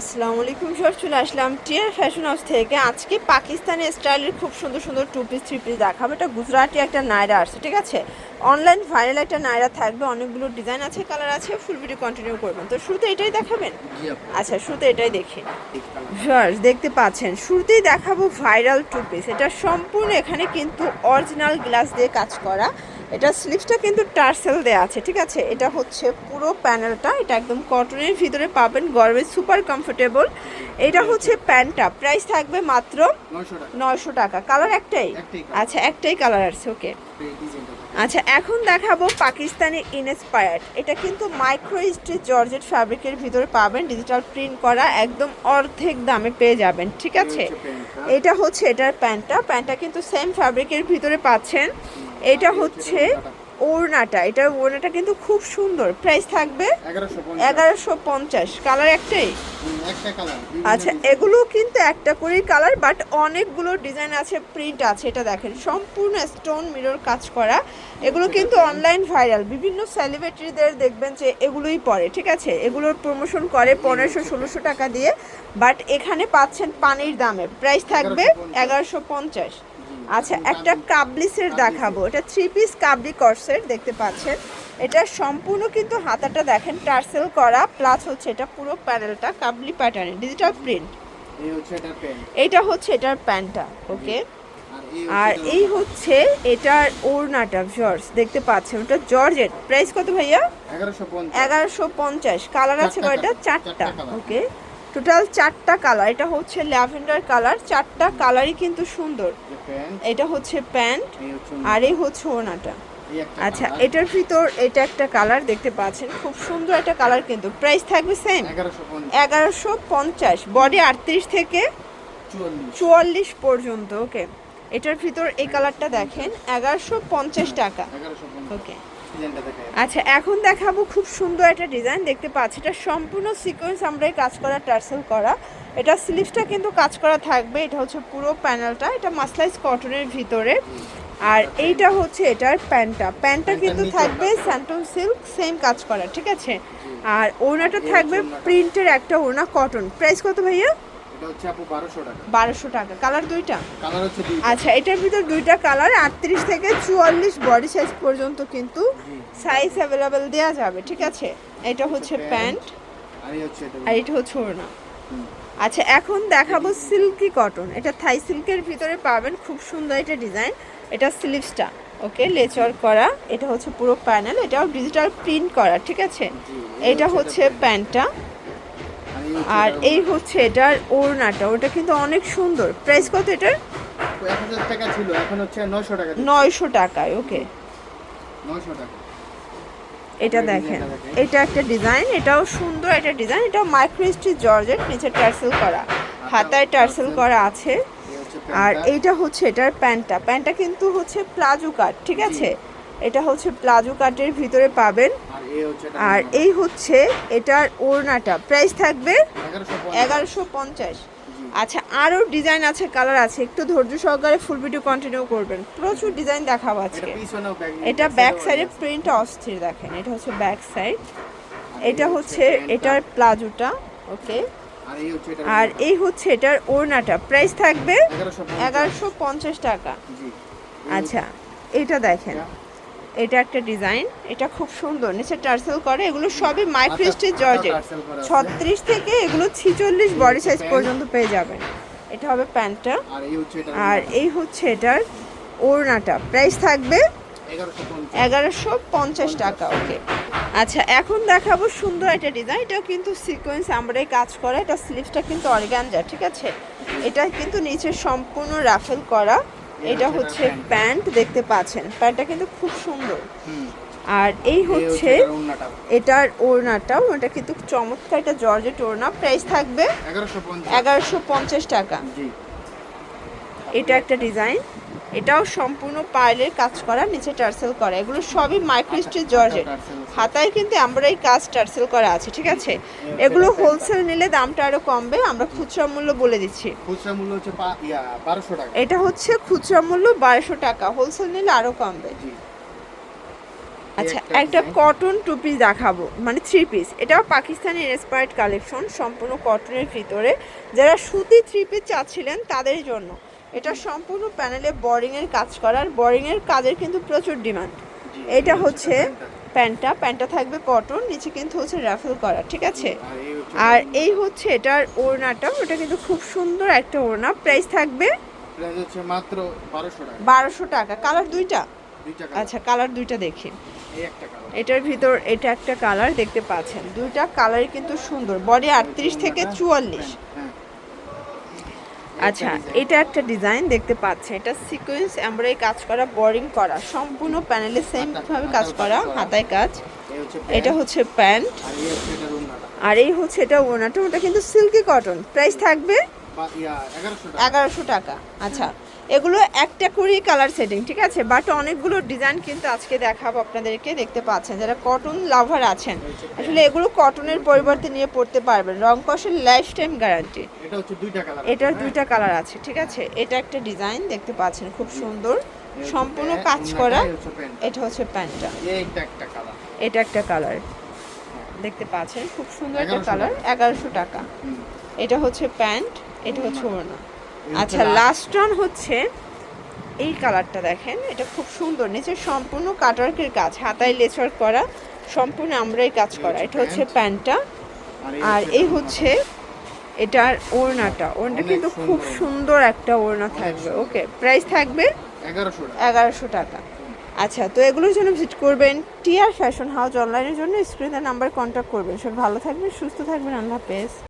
আসসালামু আলাইকুম স্যার চলে আসলাম টিয়ার ফ্যাশন হাউস থেকে। আজকে পাকিস্তানি স্টাইলের খুব সুন্দর সুন্দর টু পিস থ্রি পিস দেখাবো। এটা গুজরাটি একটা নায়রা আসছে ঠিক আছে? অনলাইন ভাইরাল একটা নায়রা থাকবে অনেকগুলো ডিজাইন আছে কালার আছে ফুল ভিডিও কন্টিনিউ করবেন। তো শুরুতে এটাই দেখাবেন? আচ্ছা শুরুতে এটাই দেখি। ভিউয়ার্স দেখতে পাচ্ছেন শুরুতেই দেখাবো ভাইরাল টু পিস এটা সম্পূর্ণ এখানে কিন্তু অরিজিনাল গ্লাস দিয়ে কাজ করা। এটা স্লিভসটা কিন্তু টার্সেল দেওয়া আছে ঠিক আছে? এটা হচ্ছে পুরো প্যানেলটা এটা একদম কটনের ভিতরে পাবেন গরমে সুপার কমফোর্টেবল এটা হচ্ছে প্যান্টটা প্রাইস থাকবে মাত্র নয়শো টাকা। কালার একটাই? আচ্ছা একটাই কালার আছে ওকে। আচ্ছা এখন দেখাবো পাকিস্তানি ইনস্পায়ার্ড এটা কিন্তু মাইক্রো স্টিচ জর্জেট ফ্যাব্রিকের ভিতরে পাবেন ডিজিটাল প্রিন্ট করা একদম অর্ধেক দামে পেয়ে যাবেন ঠিক আছে। এটা হচ্ছে এটার প্যান্টটা প্যান্টটা কিন্তু সেম ফ্যাব্রিকের ভিতরে পাচ্ছেন। এটা হচ্ছে ওড়নাটা। এটার ওড়নাটা কিন্তু খুব সুন্দর। প্রাইস থাকবে এগারোশো পঞ্চাশ। কালার একটাই? আচ্ছা এগুলো কিন্তু একটা করেই কালার বাট অনেকগুলো ডিজাইন আছে প্রিন্ট আছে এটা দেখেন। সম্পূর্ণ স্টোন মিরর কাজ করা। এগুলো কিন্তু অনলাইন ভাইরাল বিভিন্ন সেলিব্রিটিদের দেখবেন যে এগুলোই পরে ঠিক আছে? এগুলোর প্রমোশন করে পনেরোশো ষোলোশো টাকা দিয়ে বাট এখানে পাচ্ছেন পানির দামে। প্রাইস থাকবে এগারোশো পঞ্চাশ। আচ্ছা একটা কাবলিসের দেখাবো। এটা থ্রি পিস কাবলি কর্সের দেখতে পাচ্ছেন। এটা সম্পূর্ণ কিন্তু হাতাটা দেখেন টার্সেল করা প্লাস হচ্ছে এটা পুরো প্যানেলটা কাবলি প্যাটার্নে ডিজিটাল প্রিন্ট এটা হচ্ছে এটার প্যান্টটা ওকে আর এই হচ্ছে এটার ওড়নাটা জর্জ দেখতে পাচ্ছেন? ওটা জর্জেট প্রাইস কত ভাইয়া? এগারোশো পঞ্চাশ। কালার আছে কয়টা? চারটা ওকে টোটাল চারটা কালার এটা হচ্ছে ল্যাভেন্ডার কালার চারটা কালারই কিন্তু সুন্দর। এটা হচ্ছে প্যান্ট আর এই হচ্ছে ওনাটা আচ্ছা এটার ভিতর এটা একটা কালার দেখতে পাচ্ছেন খুব সুন্দর একটা কালার কিন্তু। প্রাইস থাকবে সেম এগারোশো পঞ্চাশ। বডি আটত্রিশ থেকে চুয়াল্লিশ। পর্যন্ত ওকে এটার ভিতর এই কালারটা দেখেন এগারোশো পঞ্চাশ টাকা। ওকে আচ্ছা এখন দেখাবো খুব সুন্দর একটা ডিজাইন। দেখতে পাচ্ছি এটা সম্পূর্ণ সিকোয়েন্স আমরাই কাজ করা টার্সেল করা। এটা স্লিভসটা কিন্তু কাজ করা থাকবে। এটা হচ্ছে পুরো প্যানেলটা এটা মাসলাইজ কটনের ভিতরে। আর এইটা হচ্ছে এটার প্যান্টটা। প্যান্টটা কিন্তু থাকবে স্যান্টন সিল্ক সেম কাজ করা ঠিক আছে? আর ওড়নাটা থাকবে প্রিন্টের একটা ওড়না কটন প্রাইস কত ভাইয়া? এটা হচ্ছে আপু 1200 টাকা। কালার দুইটা? কালার হচ্ছে দুই। আচ্ছা এটার ভিতর দুইটা কালার আটত্রিশ থেকে চুয়াল্লিশ বডি সাইজ পর্যন্ত কিন্তু সাইজ যাবে ঠিক আছে? এটা হচ্ছে প্যান্ট আর এটা হচ্ছে ওড়না। আচ্ছা এখন দেখাবো সিল্কি কটন। এটা থাই সিল্কের ভিতরে পাবেন খুব সুন্দর এটা ডিজাইন। এটা স্লিভসটা ওকে লেচার করা। এটা হচ্ছে পুরো প্যানেল এটাও ডিজিটাল প্রিন্ট করা ঠিক আছে? এটা হচ্ছে প্যান্টটা। আর এই হচ্ছে এটার ওড়নাটা ওটা কিন্তু অনেক সুন্দর। প্রাইস কত এটার? টাকা ছিল এখন হচ্ছে নয়শো টাকা নয়শো টাকায় ওকে নয়শো টাকা। এটা দেখেন এটা একটা ডিজাইন এটাও সুন্দর একটা ডিজাইন এটাও মাইক্রোস্টি জর্জেট নিচে টার্সেল করা। হাতায় টার্সেল করা আছে। আর। এইটা হচ্ছে এটার প্যান্টটা। প্যান্টটা কিন্তু হচ্ছে প্লাজো কাট ঠিক আছে? এটা হচ্ছে প্লাজো কাটের ভিতরে পাবেন। আর এই হচ্ছে এটার ওড়নাটা। প্রাইস থাকবে এগারোশো পঞ্চাশ। আচ্ছা আরও ডিজাইন আছে কালার আছে একটু ধৈর্য সহকারে ফুল ভিডিও কন্টিনিউ করবেন। প্রচুর ডিজাইন দেখাবো আজকে। এটা ব্যাক সাইডে প্রিন্ট অস্থির দেখেন এটা হচ্ছে ব্যাক সাইড এটা হচ্ছে এটার প্লাজোটা ওকে আর এই হচ্ছে এটা আর এই হচ্ছে এটার ওড়নাটা। প্রাইস থাকবে এগারোশো পঞ্চাশ। টাকা। আচ্ছা এটা দেখেন। এটা একটা ডিজাইন এটা খুব সুন্দর নিচে টার্সেল করে এগুলো সবই জর্জেট। হাতা tarsal করা আছে। ছত্রিশ থেকে এগুলো ছিচল্লিশ বডি সাইজ পর্যন্ত পেয়ে যাবেন। এটা হবে প্যান্টটা। আর এই হচ্ছে এটার ওড়নাটা। প্রাইস থাকবে এগারোশো পঞ্চাশ। টাকা ওকে। আচ্ছা এখন দেখাবো সুন্দর একটা ডিজাইন। এটাও কিন্তু সিকোয়েন্স আমরাই কাজ করা। এটা স্লিভসটা কিন্তু অর্গানজা ঠিক আছে? এটা কিন্তু নিচে সম্পূর্ণ রাফেল করা। এটা হচ্ছে প্যান্ট। দেখতে পাচ্ছেন। প্যান্টটা কিন্তু খুব সুন্দর। আর এই হচ্ছে এটার ওড়নাটাও এটা কিন্তু চমৎকার এটা জর্জেট ওড়না। প্রাইস থাকবে এগারোশো পঞ্চাশ। টাকা। এটা একটা ডিজাইন এটাও সম্পূর্ণ পার্লের কাজ করা নিচে টার্সেল করা। এগুলো সবই মাইক্রোস্টিচ জর্জেট। হাতায় কিন্তু আমরা এই কাজ টার্সেল করা আছে ঠিক আছে? এগুলো হোলসেল নিলে দামটা আরও কমবে আমরা খুচরা মূল্য বলে দিচ্ছি। খুচরা মূল্য হচ্ছে 1200 টাকা। এটা হচ্ছে খুচরা মূল্য বারোশো টাকা হোলসেল নিলে আরও কমবে। আচ্ছা একটা একটা কটন টু পিস দেখাবো মানে থ্রি পিস। এটাও পাকিস্তানি ইন্সপায়ার্ড কালেকশন সম্পূর্ণ কটনের ভিতরে। যারা সুতি থ্রি পিস চাচ্ছিলেন তাদের জন্য। এটা সম্পূর্ণ প্যানেলে বোরিং এর কাজ করার বোরিং এর কাজের কিন্তু প্রচুর ডিমান্ড। এটা হচ্ছে প্যান্টটা। প্যান্টটা থাকবে কটন নিচে কিন্তু হচ্ছে রাফেল করা ঠিক আছে? আর এই হচ্ছে আর এটার ওড়নাটা ওটা কিন্তু খুব সুন্দর একটা ওড়না প্রাইস থাকবে প্রাইস হচ্ছে মাত্র বারোশো টাকা। কালার দুইটা? দুই আচ্ছা কালার দুইটা দেখি। এটার ভিতর এটা একটা কালার দেখতে পাচ্ছেন। দুইটা কালার কিন্তু সুন্দর। বডি আটত্রিশ থেকে চুয়াল্লিশ। হ্যাঁ। আচ্ছা এটা একটা ডিজাইন দেখতে পাচ্ছেন। এটা সিকোয়েন্স এমব্রয়ডারি কাজ করা বোরিং করা সম্পূর্ণ প্যানেলে সেম ভাবে কাজ করা হাতায় কাজ। এটা হচ্ছে প্যান্ট আর এই হচ্ছে এটা ওনাটা ওটা কিন্তু সিল্কি কটন প্রাইস থাকবে এগারোশো টাকা। আচ্ছা এগুলো একটা করেই কালার সেটিং ঠিক আছে? বাট অনেকগুলো ডিজাইন কিন্তু আজকে দেখাবো আপনাদেরকে দেখতে পাচ্ছেন যারা কটন লাভার আছেন। আসলে এগুলো কটনের পরিবর্তে নিয়ে পড়তে পারবেন। রং কষের লাইফ টাইম গ্যারান্টি এটা হচ্ছে দুইটা কালার এটার দুইটা কালার আছে ঠিক আছে? এটা একটা ডিজাইন দেখতে পাচ্ছেন খুব সুন্দর। সম্পূর্ণ কাজ করা। এটা হচ্ছে প্যান্টটা। এটা একটা কালার দেখতে পাচ্ছেন খুব সুন্দর একটা কালার এগারোশো টাকা। এটা হচ্ছে প্যান্ট এটা হচ্ছে ওড়না। আচ্ছা লাস্ট ওয়ান হচ্ছে এই কালারটা দেখেন এটা খুব সুন্দর। নিচে সম্পূর্ণ কাটওয়ার্কের কাজ হাতায় লেচার করা সম্পূর্ণ আমরাই কাজ করা। এটা হচ্ছে প্যান্টটা আর এই হচ্ছে এটার ওড়নাটা। ওড়নাটা কিন্তু খুব সুন্দর। একটা ওড়না থাকবে। ওকে প্রাইস থাকবে এগারোশো টাকা। আচ্ছা তো এগুলোর জন্য ভিজিট করবেন। টিআর ফ্যাশন হাউস অনলাইনের জন্য স্ক্রিনের নাম্বার কন্ট্যাক্ট করবেন। সব ভালো থাকবেন সুস্থ থাকবেন। আল্লাহ হাফেজ।